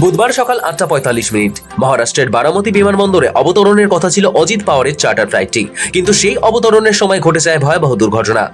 বুধবার সকাল আটটা পঁয়তাল্লিশ মিনিট। মহারাষ্ট্রের বারামতি বিমানবন্দরে অবতরণের কথা ছিল অজিত পাওয়ারের চার্টার ফ্লাইটটি। কিন্তু সেই অবতরণের সময় ঘটে যায় ভয়াবহ দুর্ঘটনা।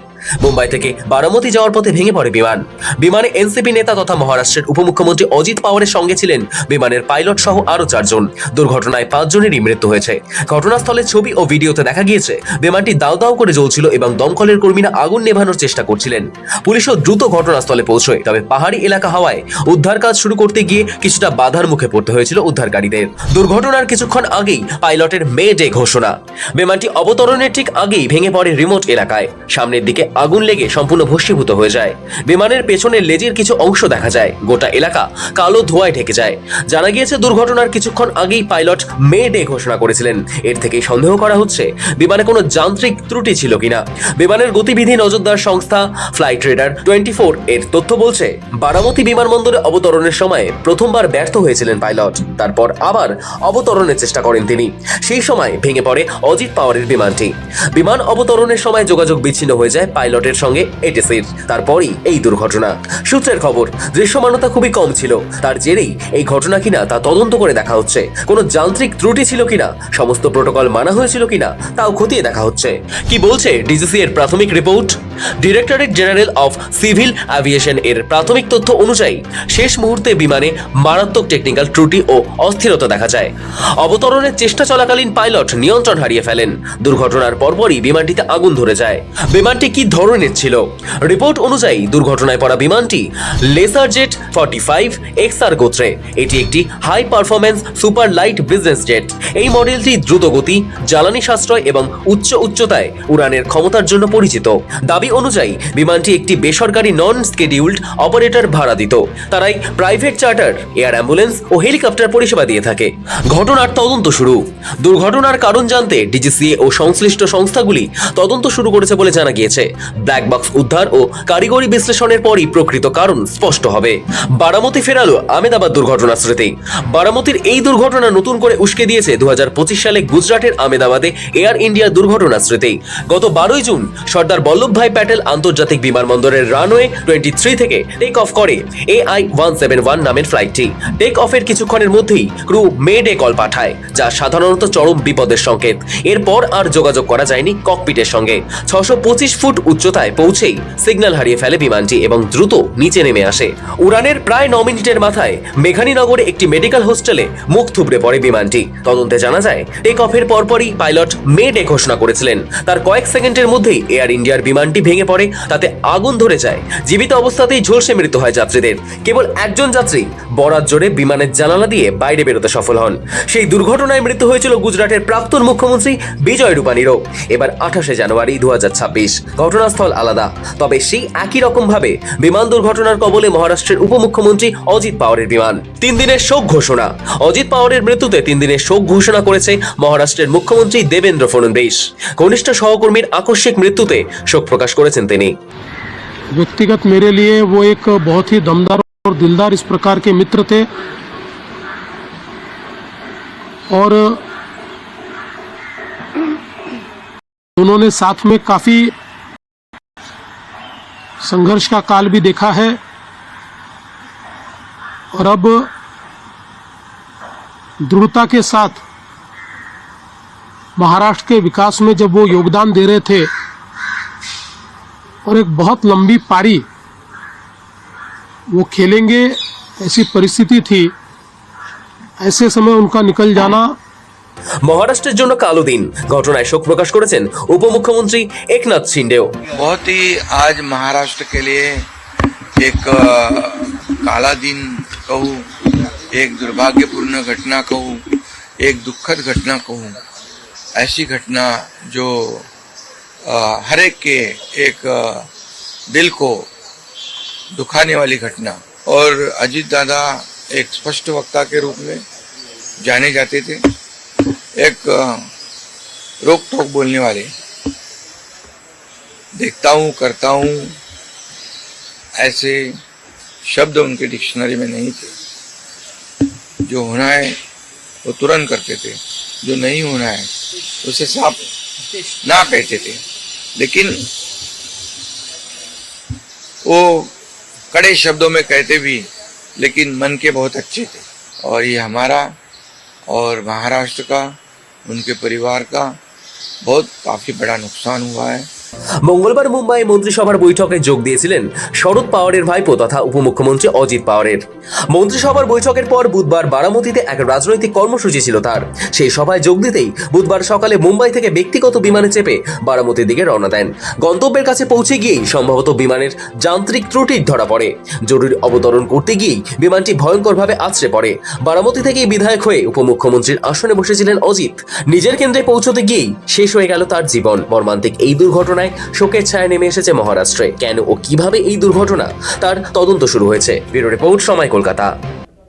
মুম্বাই থেকে বারামতি যাওয়ার পথে ভেঙে পড়ে বিমান। বিমানে এনসিপি নেতা তথা মহারাষ্ট্রের উপমুখ্যমন্ত্রী অজিত পাওয়ারের সঙ্গে ছিলেন বিমানের পাইলট সহ আরও চারজন। দুর্ঘটনায় পাঁচজনেরই মৃত্যু হয়েছে। ঘটনাস্থলের ছবি ও ভিডিওতে দেখা গিয়েছে, বিমানটি দাও দাও করে জ্বলছিল এবং দমকলের কর্মীরা আগুন নেভানোর চেষ্টা করছিলেন। পুলিশও দ্রুত ঘটনাস্থলে পৌঁছয়, তবে পাহাড়ি এলাকা হওয়ায় উদ্ধার কাজ শুরু করতে গিয়ে কিছুটা বাধার মুখে পড়তে হয়েছিল উদ্ধারকারীদের। দুর্ঘটনার কিছুক্ষণ আগেই পাইলটের মে ডে ঘোষণা। বিমানটি অবতরণের ঠিক আগেই ভেঙে পড়ে রিমোট এলাকায়। সামনের দিকে আগুন লেগে সম্পূর্ণ ভস্মীভূত হয়ে যায়। বিমানের পেছনের লেজের কিছু অংশ দেখা যায়। গোটা এলাকা কালো ধোঁয়ায় ঢেকে যায়। জানা গিয়েছে, দুর্ঘটনার কিছুক্ষণ আগেই পাইলট মে ডে ঘোষণা করেছিলেন। এর থেকেই সন্দেহ করা হচ্ছে, বিমানে কোনো যান্ত্রিক ত্রুটি ছিল কিনা। বিমানের গতিবিধি নজরদার সংস্থা ফ্লাইট রেডার টোয়েন্টি ফোর এর তথ্য বলছে, বারামতি বিমানবন্দরে অবতরণের সময় প্রথমবার ব্যর্থ হয়েছিলেন পাইলট। তারপর আবার অবতরণের চেষ্টা করেন তিনি। সেই সময় ভেঙে পড়ে অজিত পাওয়ারের বিমানটি। বিমান অবতরণের সময় যোগাযোগ বিচ্ছিন্ন হয়ে যায় পাইলটের সঙ্গে এটিসির। তারপরই এই দুর্ঘটনা। সূত্রের খবর, দৃশ্যমানতা খুবই কম ছিল। তার জেরেই এই ঘটনা কিনা তা তদন্ত করে দেখা হচ্ছে। কোনো যান্ত্রিক ত্রুটি ছিল কিনা, সমস্ত প্রোটোকল মানা হয়েছিল কিনা, তাও খতিয়ে দেখা হচ্ছে। কি বলছে ডিজিসি এর প্রাথমিক report? Directorate general of civil aviation এর প্রাথমিক তথ্য অনুযায়ী, শেষ মুহূর্তে বিমানে মারাত্মক টেকনিক্যাল ত্রুটি ও অস্থিরতা দেখা যায়। অবতরণের চেষ্টা চলাকালীন পাইলট নিয়ন্ত্রণ হারিয়ে ফেলেন। দুর্ঘটনার পরপরই বিমানটিতে আগুন ধরে যায়। বিমানটি কি ধরনের ছিল? রিপোর্ট অনুযায়ী, দুর্ঘটনায় পড়া বিমানটি Learjet forty five XR গোত্রে। এটি একটি high performance super light business jet এই মডেলটি দ্রুত গতি জ্বালানি সাশ্রয় এবং উচ্চ উচ্চতায় উড়ানের ক্ষমতার জন্য পরিচিত। দাবি অনুযায়ী, বিমানটি একটি বেসরকারি নন স্কেডিউলড অপারেটর ভাড়া দিত। তারাই প্রাইভেট চার্টার এয়ার অ্যাম্বুলেন্স ও হেলিকপ্টার পরিষেবা দিয়ে থাকে। ঘটনার তদন্ত শুরু। দুর্ঘটনার কারণ জানতে ডিজিসিএ ও সংশ্লিষ্ট সংস্থাগুলি তদন্ত শুরু করেছে বলে জানা গিয়েছে। ব্ল্যাক বক্স উদ্ধার ও কারিগরি বিশ্লেষণের পরই প্রকৃত কারণ স্পষ্ট হবে। বারামতি ফেরালো আমেদাবাদ দুর্ঘটনা স্মৃতি বারামতির এই দুর্ঘটনা নতুন করে উস্কে দিয়েছে দু হাজার পঁচিশ সালে গুজরাটের আমেদাবাদে এয়ার ইন্ডিয়া দুর্ঘটনা স্মৃতি গত বারোই জুন সর্দার বল্লভভাই প্যাটেল আন্তর্জাতিক বিমানবন্দরের রানওয়ে টোয়েন্টি থ্রি থেকে টেক অফ করে এআই ওয়ান সেভেন ওয়ান নামের ফ্লাইটটি টেক অফের কিছুক্ষণের মধ্যেই ক্রু মে ডে কল পাঠায়, যা সাধারণত চরম বিপদের সংকেত। এরপর আর যোগাযোগ করা যায়নি ককপিটের সঙ্গে। ছশো পঁচিশ ফুট উচ্চতায় পৌঁছেই সিগন্যাল হারিয়ে ফেলে বিমানটি এবং দ্রুত নিচে নেমে আসে। উড়ানের প্রায় ন মিনিটের মাথায় মেঘানীনগরে একটি মেডিকেল হোস্টেলে মুখ থুবড়ে পড়ে বিমানটি। তদন্তে জানা যায় টেক অফের পরপরই পাইলট মে ডে ঘোষণা করেছিলেন। তার কয়েক সেকেন্ডের মধ্যেই এয়ার ইন্ডিয়ার বিমানটি ভেঙে পড়ে, তাতে আগুন ধরে যায়। জীবিত অবস্থাতেই ঝলসে মৃত্যু হয় যাত্রীদের। কেবল একজন যাত্রী, বরাত জোরে বিমানের জানালা দিয়ে বাইরে বেরোতে সফল হন। সেই দুর্ঘটনায় মৃত্যু হয়েছিল গুজরাটের প্রাক্তন মুখ্যমন্ত্রী বিজয় রূপানীরও। এবার আঠাশে জানুয়ারি দু ঘটনাস্থল আলাদা। তবে সেই একই রকম ভাবে বিমান দুর্ঘটনার কবলে মহারাষ্ট্রের উপমুখ্যমন্ত্রী অজিত পাওয়ারের বিমান। তিন দিনের শোক ঘোষণা। অজিত পাওয়ারের মৃত্যুতে তিন দিনের শোক ঘোষণা করেছে মহারাষ্ট্রের মুখ্যমন্ত্রী দেবেন্দ্র ফডনবিস ঘনিষ্ঠ সহকর্মীর আকস্মিক মৃত্যুতে শোক প্রকাশ করেছেন তিনি व्यक्तिगत मेरे लिए वो एक बहुत ही दमदार और दिलदार इस प्रकार के मित्र थे और उन्होंने साथ में काफ़ी संघर्ष का काल भी देखा है और अब दृढ़ता के साथ महाराष्ट्र के विकास में जब वो योगदान दे रहे थे और एक बहुत लंबी पारी वो खेलेंगे ऐसी परिस्थिति थी ऐसे समय उनका निकल जाना মহারাষ্ট্রের জন্য কালো দিন ঘটনায় শোক প্রকাশ করেছেন উপমুখ্যমন্ত্রী একনাথ শিন্ডেও बहुत ही आज महाराष्ट्र के लिए एक अ, काला दिन कहूँ एक दुर्भाग्यपूर्ण घटना कहूँ एक दुखद घटना कहूँ ऐसी घटना जो हर एक के एक दिल को दुखाने वाली घटना। और अजीत दादा एक स्पष्ट वक्ता के रूप में जाने जाते थे। एक रोक टोक बोलने वाले। देखता हूँ, करता हूँ, ऐसे शब्द उनके डिक्शनरी में नहीं थे। जो होना है, वो तुरंत करते थे। जो नहीं होना है, उसे साफ़ ना कहते थे। लेकिन वो कड़े शब्दों में कहते भी, लेकिन मन के बहुत अच्छे थे। और ये हमारा और महाराष्ट्र का, उनके परिवार का बहुत काफ़ी बड़ा नुकसान हुआ है। মঙ্গলবার মুম্বাই মন্ত্রিসভার বৈঠকে যোগ দিয়েছিলেন শরদ পাওয়ারের ভাইপো তথা উপমুখ্যমন্ত্রী অজিত পাওয়ারের। মন্ত্রিসভার বৈঠকের পর বুধবার বারামতিতে এক রাজনৈতিক কর্মসূচি ছিল তার। সেই সভায় যোগ দিতেই বুধবার সকালে মুম্বাই থেকে ব্যক্তিগত বিমানে চেপে বারামতির দিকে রওনা দেন। গন্তব্যের কাছে পৌঁছে গিয়েই সম্ভবত বিমানের যান্ত্রিক ত্রুটির ধরা পড়ে। জরুরি অবতরণ করতে গিয়েই বিমানটি ভয়ঙ্করভাবে আছড়ে পড়ে। বারামতি থেকেই বিধায়ক হয়ে উপমুখ্যমন্ত্রীর আসনে বসেছিলেন অজিত। নিজের কেন্দ্রে পৌঁছতে গিয়েই শেষ হয়ে গেল তার জীবন। মর্মান্তিক এই দুর্ঘটনায় শোকের ছায়া নেমে এসেছে মহারাষ্ট্রে। কেন ও কীভাবে এই দুর্ঘটনা? তার তদন্ত শুরু হয়েছে। ব্যুরো রিপোর্ট সময় কলকাতা।